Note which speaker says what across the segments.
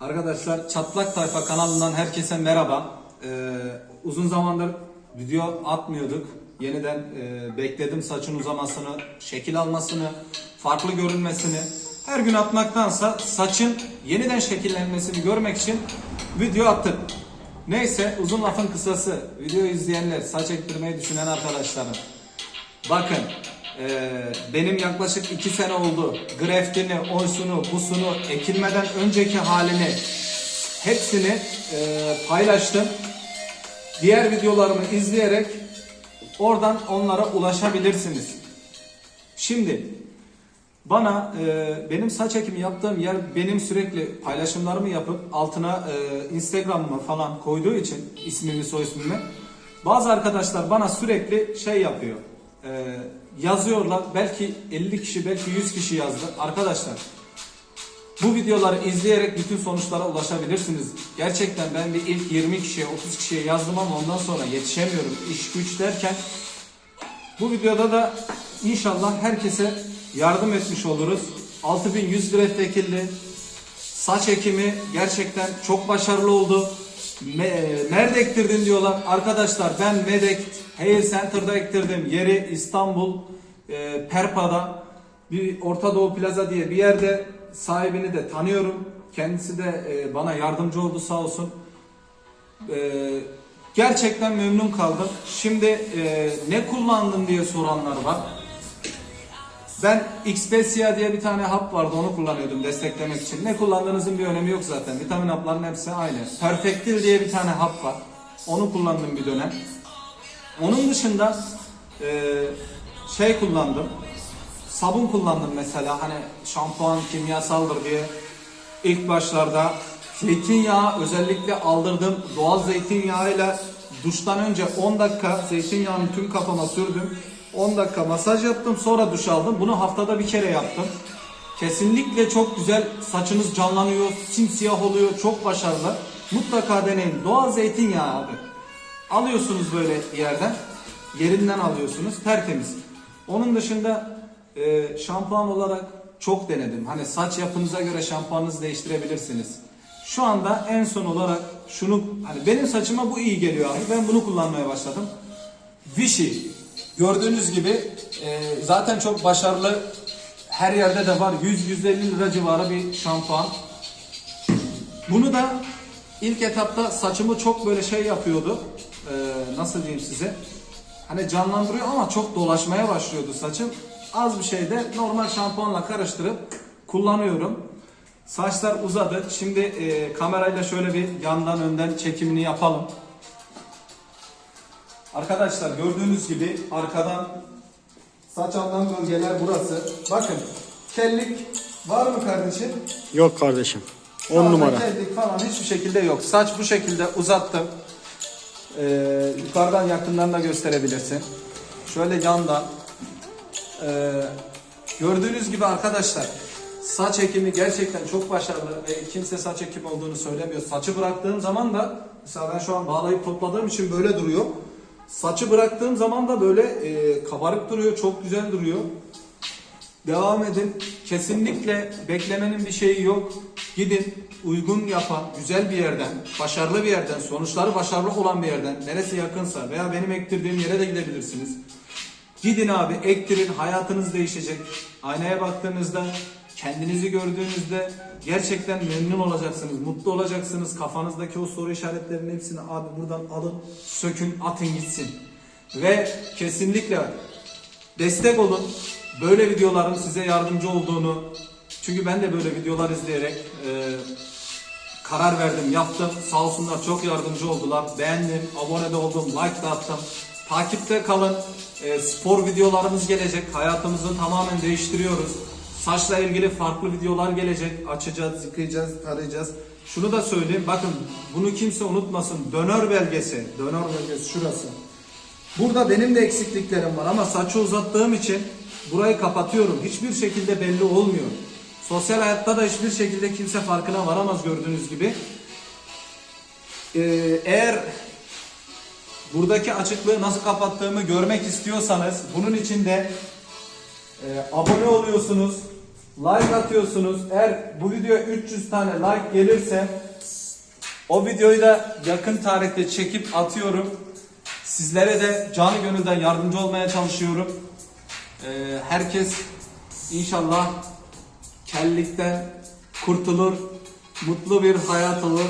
Speaker 1: Arkadaşlar Çatlak Tayfa kanalından herkese merhaba. Ee, uzun zamandır video atmıyorduk. Yeniden e, bekledim saçın uzamasını, şekil almasını, farklı görünmesini. Her gün atmaktansa saçın yeniden şekillenmesini görmek için video attık. Neyse uzun lafın kısası. Video izleyenler, saç ektirmeyi düşünen arkadaşlarım. Bakın eee, benim yaklaşık 2 sene oldu. Greftini, onsunu, busunu, ekilmeden önceki halini hepsini eee, paylaştım. Diğer videolarımı izleyerek oradan onlara ulaşabilirsiniz. Şimdi bana eee, benim saç ekimi yaptığım yer benim sürekli paylaşımlarımı yapıp altına eee Instagram'ıma falan koyduğu için ismimi soy ismimi bazı arkadaşlar bana sürekli şey yapıyor. Eee, yazıyorlar. Belki 50 kişi belki 100 kişi yazdı. Arkadaşlar bu videoları izleyerek bütün sonuçlara ulaşabilirsiniz. Gerçekten ben bir ilk 20 kişiye 30 kişiye yazdım ama ondan sonra yetişemiyorum. İş güç derken bu videoda da inşallah herkese yardım etmiş oluruz. 6100 lira ekildi. Saç ekimi gerçekten çok başarılı oldu. Me- nerede ektirdin diyorlar. Arkadaşlar ben Medek Hair Center'da ektirdim. Yeri İstanbul e, Perpa'da bir Orta Doğu Plaza diye bir yerde sahibini de tanıyorum. Kendisi de e, bana yardımcı oldu sağ olsun. Ee, gerçekten memnun kaldım. Şimdi e, ne kullandın diye soranlar var. Ben Xpesia diye bir tane hap vardı onu kullanıyordum desteklemek için. Ne kullandığınızın bir önemi yok zaten. Vitamin hapların hepsi aynı. Perfectil diye bir tane hap var. Onu kullandım bir dönem. Onun dışında e, şey kullandım. Sabun kullandım mesela hani şampuan kimyasaldır diye ilk başlarda zeytinyağı özellikle aldırdım. Doğal zeytinyağıyla duştan önce 10 dakika zeytinyağını tüm kafama sürdüm. 10 dakika masaj yaptım sonra duş aldım. Bunu haftada bir kere yaptım. Kesinlikle çok güzel saçınız canlanıyor, simsiyah oluyor, çok başarılı. Mutlaka deneyin. Doğal zeytinyağı abi. Alıyorsunuz böyle yerden, yerinden alıyorsunuz, tertemiz. Onun dışında e, şampuan olarak çok denedim. Hani saç yapınıza göre şampuanınızı değiştirebilirsiniz. Şu anda en son olarak şunu, hani benim saçıma bu iyi geliyor abi. Ben bunu kullanmaya başladım. Vichy. Gördüğünüz gibi e, zaten çok başarılı. Her yerde de var. 100-150 lira civarı bir şampuan. Bunu da ilk etapta saçımı çok böyle şey yapıyordu. Ee, nasıl diyeyim size? Hani canlandırıyor ama çok dolaşmaya başlıyordu saçım. Az bir şeyde normal şampuanla karıştırıp kullanıyorum. Saçlar uzadı. Şimdi e, kamerayla şöyle bir yandan önden çekimini yapalım. Arkadaşlar gördüğünüz gibi arkadan saç alınan bölgeler burası. Bakın kellik var mı kardeşim?
Speaker 2: Yok kardeşim.
Speaker 1: Şu
Speaker 2: 10
Speaker 1: anda
Speaker 2: numara.
Speaker 1: kellik falan hiçbir şekilde yok. Saç bu şekilde uzattım. Ee, yukarıdan yakından da gösterebilirsin. Şöyle yandan. Ee, gördüğünüz gibi arkadaşlar saç ekimi gerçekten çok başarılı ve kimse saç ekimi olduğunu söylemiyor. Saçı bıraktığım zaman da mesela ben şu an bağlayıp topladığım için böyle duruyor. Saçı bıraktığım zaman da böyle e, kabarık duruyor, çok güzel duruyor. Devam edin. Kesinlikle beklemenin bir şeyi yok. Gidin uygun yapan, güzel bir yerden, başarılı bir yerden, sonuçları başarılı olan bir yerden, neresi yakınsa veya benim ektirdiğim yere de gidebilirsiniz. Gidin abi ektirin, hayatınız değişecek. Aynaya baktığınızda, kendinizi gördüğünüzde gerçekten memnun olacaksınız, mutlu olacaksınız. Kafanızdaki o soru işaretlerinin hepsini abi buradan alın, sökün, atın gitsin. Ve kesinlikle destek olun. Böyle videoların size yardımcı olduğunu çünkü ben de böyle videolar izleyerek e, karar verdim, yaptım. Sağ olsunlar çok yardımcı oldular. Beğendim, abone de oldum, like da attım. Takipte kalın. E, spor videolarımız gelecek. Hayatımızı tamamen değiştiriyoruz. Saçla ilgili farklı videolar gelecek. Açacağız, yıkayacağız, tarayacağız. Şunu da söyleyeyim. Bakın bunu kimse unutmasın. Dönör belgesi. Dönör belgesi şurası. Burada benim de eksikliklerim var ama saçı uzattığım için burayı kapatıyorum. Hiçbir şekilde belli olmuyor. Sosyal hayatta da hiçbir şekilde kimse farkına varamaz gördüğünüz gibi. Ee, eğer buradaki açıklığı nasıl kapattığımı görmek istiyorsanız bunun için de e, abone oluyorsunuz, like atıyorsunuz. Eğer bu videoya 300 tane like gelirse o videoyu da yakın tarihte çekip atıyorum. Sizlere de canı gönülden yardımcı olmaya çalışıyorum. Ee, herkes inşallah kellikten kurtulur, mutlu bir hayat olur.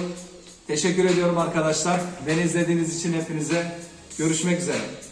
Speaker 1: Teşekkür ediyorum arkadaşlar. Beni izlediğiniz için hepinize görüşmek üzere.